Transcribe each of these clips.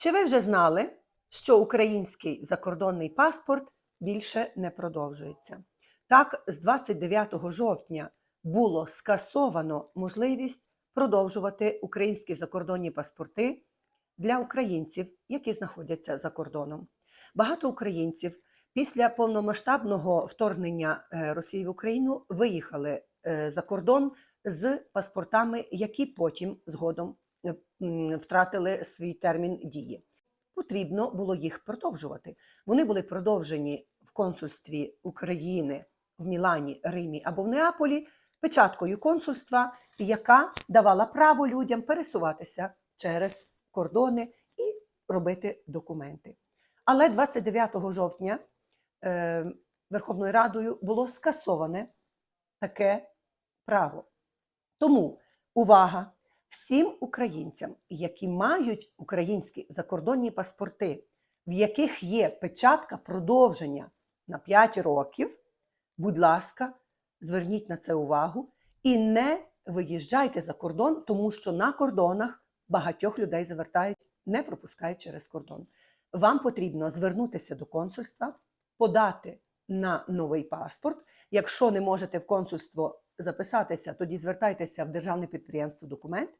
Чи ви вже знали, що український закордонний паспорт більше не продовжується? Так, з 29 жовтня було скасовано можливість продовжувати українські закордонні паспорти для українців, які знаходяться за кордоном. Багато українців після повномасштабного вторгнення е, Росії в Україну виїхали е, за кордон з паспортами, які потім згодом втратили свій термін дії. Потрібно було їх продовжувати. Вони були продовжені в консульстві України в Мілані, Римі або в Неаполі печаткою консульства, яка давала право людям пересуватися через кордони і робити документи. Але 29 жовтня е, Верховною Радою було скасоване таке право. Тому увага всім українцям, які мають українські закордонні паспорти, в яких є печатка продовження на 5 років, будь ласка, зверніть на це увагу і не виїжджайте за кордон, тому що на кордонах багатьох людей завертають, не пропускають через кордон. Вам потрібно звернутися до консульства, подати на новий паспорт. Якщо не можете в консульство записатися, тоді звертайтеся в державне підприємство документ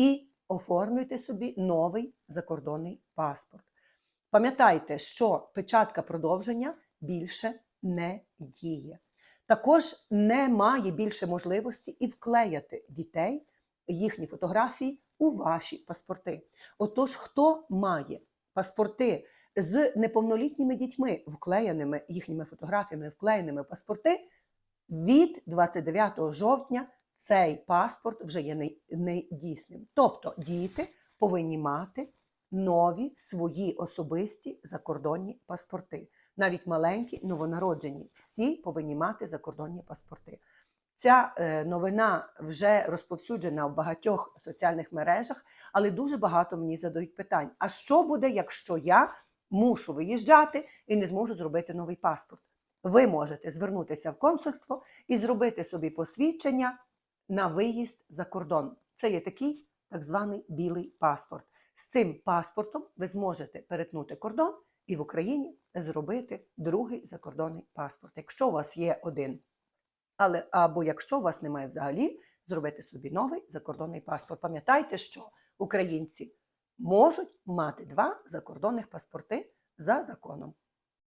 і оформлюйте собі новий закордонний паспорт. Пам'ятайте, що печатка продовження більше не діє. Також немає більше можливості і вклеяти дітей, їхні фотографії у ваші паспорти. Отож, хто має паспорти з неповнолітніми дітьми, вклеєними їхніми фотографіями, вклеєними паспорти, від 29 жовтня цей паспорт вже є недійсним. Тобто діти повинні мати нові свої особисті закордонні паспорти. Навіть маленькі, новонароджені, всі повинні мати закордонні паспорти. Ця е, новина вже розповсюджена в багатьох соціальних мережах, але дуже багато мені задають питань: а що буде, якщо я мушу виїжджати і не зможу зробити новий паспорт? Ви можете звернутися в консульство і зробити собі посвідчення на виїзд за кордон. Це є такий так званий білий паспорт. З цим паспортом ви зможете перетнути кордон і в Україні зробити другий закордонний паспорт, якщо у вас є один. Але або якщо у вас немає взагалі, зробити собі новий закордонний паспорт. Пам'ятайте, що українці можуть мати два закордонних паспорти за законом.